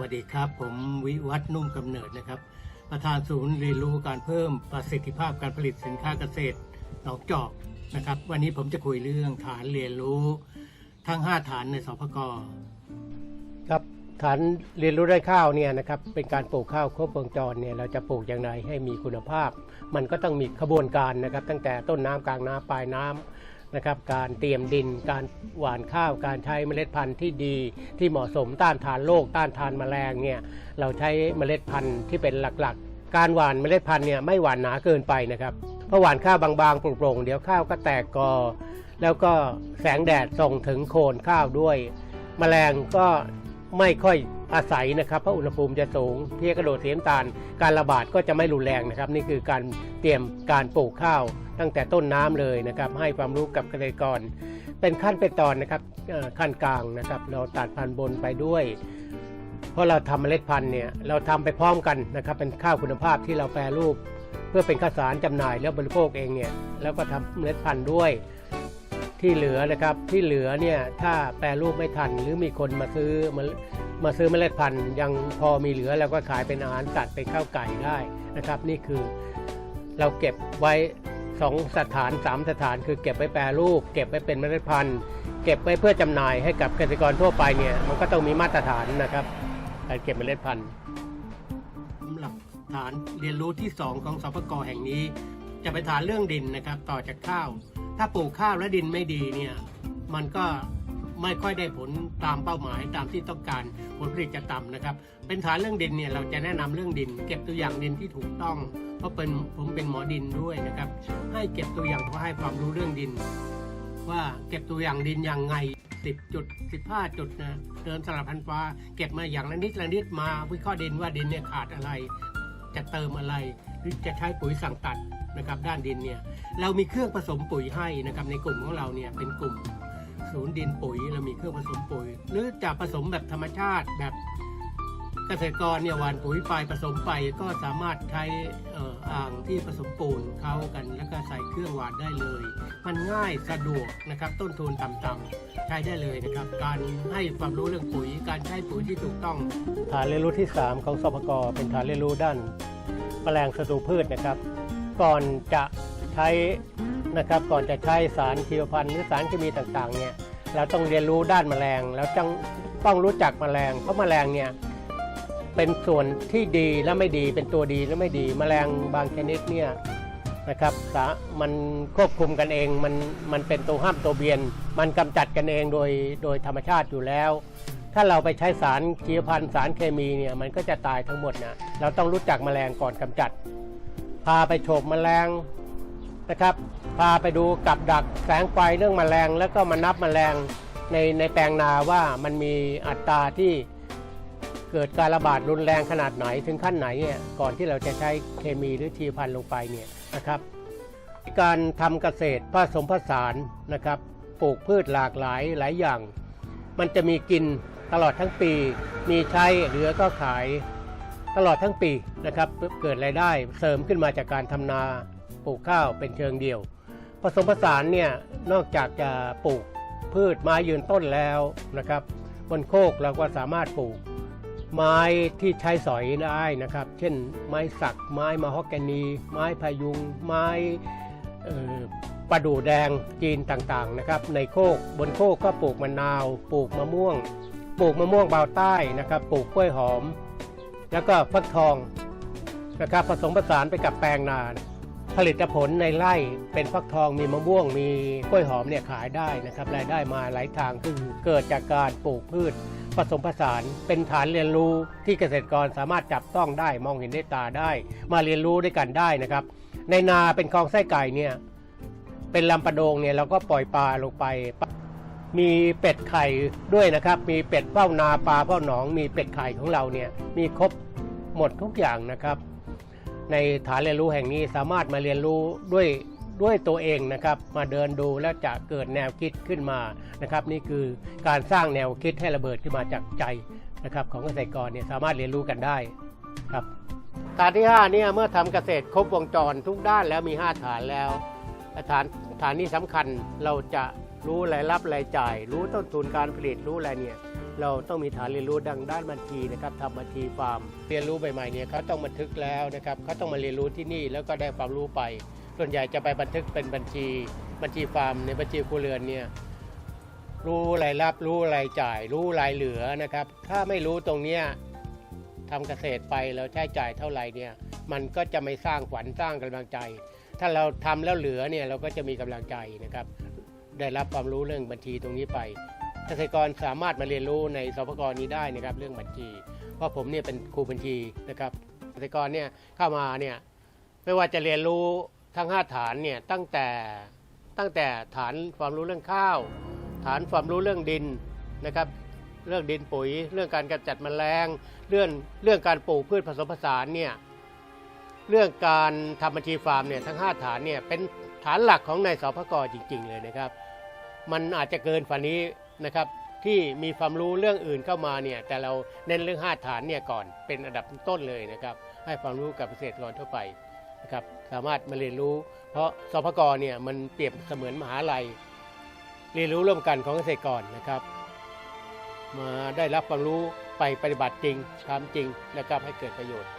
วัสดีครับ ผมวิวัฒนุ่มกำเนิดนะครับ ประธานศูนย์เรียนรู้การเพิ่มประสิทธิภาพการผลิตสินค้าเกษตรหนองจอกนะครับ วันนี้ผมจะคุยเรื่องฐานเรียนรู้ ทั้ง 5 ฐานในสพกครับฐานเรียนรู้ได้ข้าวเนี่ยนะครับเป็นการปลูกข้าวครบวงจรเนี่ยเราจะปลูกอย่างไรให้มีคุณภาพ มันก็ต้องมีขบวนการนะครับ ตั้งแต่ต้นน้ำกลางน้ำปลายน้ำ นะครับการเตรียมดิน การหว่านข้าว การใช้เมล็ดพันธุ์ที่ดีที่เหมาะสมต้านทานโรคต้านทานแมลงเนี่ยเราใช้เมล็ดพันธุ์ที่เป็นหลักๆ การหว่านเมล็ดพันธุ์เนี่ยไม่หว่านหนาเกินไปนะครับเพราะหว่านข้าวบางๆโปร่งๆเดี๋ยวข้าวก็แตกกอ แล้วก็แสงแดดส่งถึงโคนข้าวด้วย แมลงก็ ไม่ค่อยอาศัยนะครับเพราะอุณหภูมิจะสูงเพี้ยกระโดดเสีน้ำตาลการระบาดก็จะไม่รุนแรงนะครับ นี่คือการเตรียมการปลูกข้าว ตั้งแต่ต้นน้ำเลยนะครับ ให้ความรู้กับเกษตรกร เป็นขั้นเป็นตอนนะครับขั้นกลางนะครับ เราตัดพันธุ์บนไปด้วย เพราะเราทำเมล็ดพันธุ์เนี่ยเราทำไปพร้อมกันนะครับ เป็นข้าวคุณภาพที่เราแปรรูป เพื่อเป็นข้าวสารจำหน่ายแล้วบริโภคเองเนี่ยแล้วก็ทำเมล็ดพันธุ์ด้วย ที่เหลือนะครับที่เหลือเนี่ยถ้าแปรรูปไม่ทันหรือมีคนมาซื้อมามาซื้อเมล็ดพันธุ์ยังพอมีเหลือเราก็ขายเป็นอาหารสัตว์เป็นข้าวไก่ได้นะครับ นี่คือเราเก็บไว้สองสถานสามสถานคือเก็บไว้แปรรูป เก็บไว้เป็นเมล็ดพันธุ์เก็บไว้เพื่อจำหน่ายให้กับเกษตรกรทั่วไปเนี่ยมันก็ต้องมีมาตรฐานนะครับการเก็บเมล็ดพันธุ์สำหรับฐานเรียนรู้ที่ 2 ของสพกแห่งนี้ จะเป็นฐานเรื่องดินนะครับ ต่อจากข้าว ถ้าปลูกข้าวและดินไม่ดีเนี่ยมันก็ไม่ค่อยได้ผลตามเป้าหมายตามที่ต้องการผลผลิตจะต่ำนะครับ เป็นฐานเรื่องดินเนี่ยเราจะแนะนำเรื่องดิน เก็บตัวอย่างดินที่ถูกต้อง เพราะเป็นผมเป็นหมอดินด้วยนะครับ ให้เก็บตัวอย่างเพราะให้ความรู้เรื่องดิน ว่าเก็บตัวอย่างดินอย่างไง10จุด15 จุดนะเดินสลับพันฟ้า เก็บมาอย่างละนิดละนิดมาวิเคราะห์ดินว่าดินเนี่ยขาดอะไร จะเติมอะไร หรือจะใช้ปุ๋ยสั่งตัดนะครับด้านดินเนี่ยเรามีเครื่องผสมปุ๋ยให้นะครับในกลุ่มของเราเนี่ยเป็นกลุ่มศูนย์ดินปุ๋ยเรามีเครื่องผสมปุ๋ย หรือจะผสมแบบธรรมชาติแบบ เกษตรกรเนี่ยหว่านปุ๋ยไปผสมไปก็สามารถใช้เอ่ออ่างที่ผสมปูนเข้ากัน แล้วก็ใส่เครื่องหว่านได้เลย มันง่ายสะดวกนะครับต้นทุนต่ำๆใช้ได้เลยนะครับ การให้ความรู้เรื่องปุ๋ย การใช้ปุ๋ยที่ถูกต้องฐานเรียนรู้ที่ 3 ของสพกเป็นฐานเรียนรู้ด้านแมลงศัตรูพืชนะครับ ก่อนจะใช้นะครับก่อนจะใช้สารชีวพันธุ์หรือสารเคมีต่างๆเนี่ยเราต้องเรียนรู้ด้านแมลงแล้วต้องต้องรู้จักแมลงเพราะแมลงเนี่ย เป็นส่วนที่ดีและไม่ดีเป็นตัวดีและไม่ดีแมลงบางชนิดเนี่ยนะครับสามันควบคุมกันเองมันมันเป็นตัวห้ามตัวเบียน มันกำจัดกันเองโดยโดยธรรมชาติอยู่แล้ว ถ้าเราไปใช้สารชีวพันธ์สารเคมีเนี่ยมันก็จะตายทั้งหมดนะเราต้องรู้จักแมลงก่อนกำจัด พาไปโฉบแมลงนะครับพาไปดูกับดักแสงไฟเรื่องแมลง แล้วก็มานับแมลงในในแปลงนาว่ามันมีอัตราที่ เกิดการระบาดรุนแรงขนาดไหนถึงขั้นไหนเนี่ยก่อนที่เราจะใช้เคมีหรือชีพันธุ์ลงไปเนี่ยนะครับ การทำเกษตรผสมผสานนะครับปลูกพืชหลากหลายหลายอย่าง มันจะมีกินตลอดทั้งปี มีใช้เหลือก็ขายตลอดทั้งปีนะครับเกิดรายได้เสริมขึ้นมาจากการทำนาปลูกข้าวเป็นเชิงเดียว ผสมผสานเนี่ยนอกจากจะปลูกพืชไม้ยืนต้นแล้วนะครับ บนโคกเราก็สามารถปลูก ไม้ที่ใช้สอยได้นะครับ เช่น ไม้สัก ไม้มะฮอกกานี ไม้พายุง ไม้ประดู่แดงจีนต่างๆนะครับ ในโคกบนโคกก็ปลูกมะนาว ปลูกมะม่วง ปลูกมะม่วงเบาใต้นะครับ ปลูกกล้วยหอม แล้วก็ฟักทองนะครับผสมผสานไปกับแปลงนา ผลิตผลในไร่เป็นฟักทองมีมะม่วงมีกล้วยหอมเนี่ยขายได้นะครับรายได้มาหลายทางคือเกิดจากการปลูกพืช ผสมผสานเป็นฐานเรียนรู้ที่เกษตรกรสามารถจับต้องได้มองเห็นด้วยตาได้ มาเรียนรู้ด้วยกันได้นะครับ ในนาเป็นคลองไส้ไก่เนี่ยเป็นลำปะโดงเนี่ยเราก็ปล่อยปลาลงไป มีเป็ดไข่ด้วยนะครับ มีเป็ดเฝ้านาปลาเฝ้าหนอง มีเป็ดไข่ของเราเนี่ยมีครบหมดทุกอย่างนะครับ ในฐานเรียนรู้แห่งนี้สามารถมาเรียนรู้ด้วย ด้วยตัวเองนะครับ มาเดินดูแล้วจะเกิดแนวคิดขึ้นมานะครับ นี่คือการสร้างแนวคิดให้ระเบิดขึ้นมาจากใจนะครับของเกษตรกรเนี่ยสามารถเรียนรู้กันได้ครับฐานที่5เนี่ยเมื่อทำเกษตรครบวงจรทุกด้านแล้วมี 5 ฐานแล้วฐานฐานนี้สำคัญเราจะรู้รายรับรายจ่าย รู้ต้นทุนการผลิตรู้อะไรเนี่ยเราต้องมีฐานเรียนรู้ดังด้านบัญชีนะครับทำบัญชีฟาร์ม เรียนรู้ใหม่ๆเนี่ยเขาต้องบันทึกแล้วนะครับเขาต้องมาเรียนรู้ที่นี่แล้วก็ได้ความรู้ไป ส่วนใหญ่จะไปบันทึกเป็นบัญชีบัญชีฟาร์มในบัญชีครัวเรือนเนี่ยรู้รายรับรู้รายจ่าย รู้รายเหลือนะครับ ถ้าไม่รู้ตรงเนี้ยทำเกษตรไปแล้วใช้จ่ายเท่าไหร่เนี่ยมันก็จะไม่สร้างขวัญสร้างกำลังใจ ถ้าเราทำแล้วเหลือเนี่ยเราก็จะมีกำลังใจนะครับ ได้รับความรู้เรื่องบัญชีตรงนี้ไป เกษตรกรสามารถมาเรียนรู้ในสปกรนี้ได้นะครับเรื่องบัญชี เพราะผมเนี่ยเป็นครูบัญชีนะครับ เกษตรกรเนี่ยเข้ามาเนี่ยไม่ว่าจะเรียนรู้ ทั้ง 5 ฐานเนี่ยตั้งแต่ตั้งแต่ฐานความรู้เรื่องข้าว ฐานความรู้เรื่องดินนะครับ เรื่องดินปุ๋ย เรื่องการกำจัดแมลงเรื่องเรื่องการปลูกพืชผสมผสานเนี่ยเรื่องการทำบัญชีฟาร์มเนี่ยทั้ง 5 ฐานเนี่ยเป็นฐานหลักของในสพกจริง ๆ เลยนะครับ มันอาจจะเกินฝันนี้นะครับที่มีความรู้เรื่องอื่นเข้ามาเนี่ยแต่เราเน้นเรื่อง 5 ฐานเนี่ยก่อนเป็นอันดับต้นเลยนะครับ ให้ความรู้กับเกษตรกรทั่วไป ครับสามารถมาเรียนรู้ เพราะสพกเนี่ยมันเปรียบเสมือนมหาลัย เรียนรู้ร่วมกันของเกษตรกรนะครับ มาได้รับความรู้ไปปฏิบัติจริงทำจริงนะครับให้เกิดประโยชน์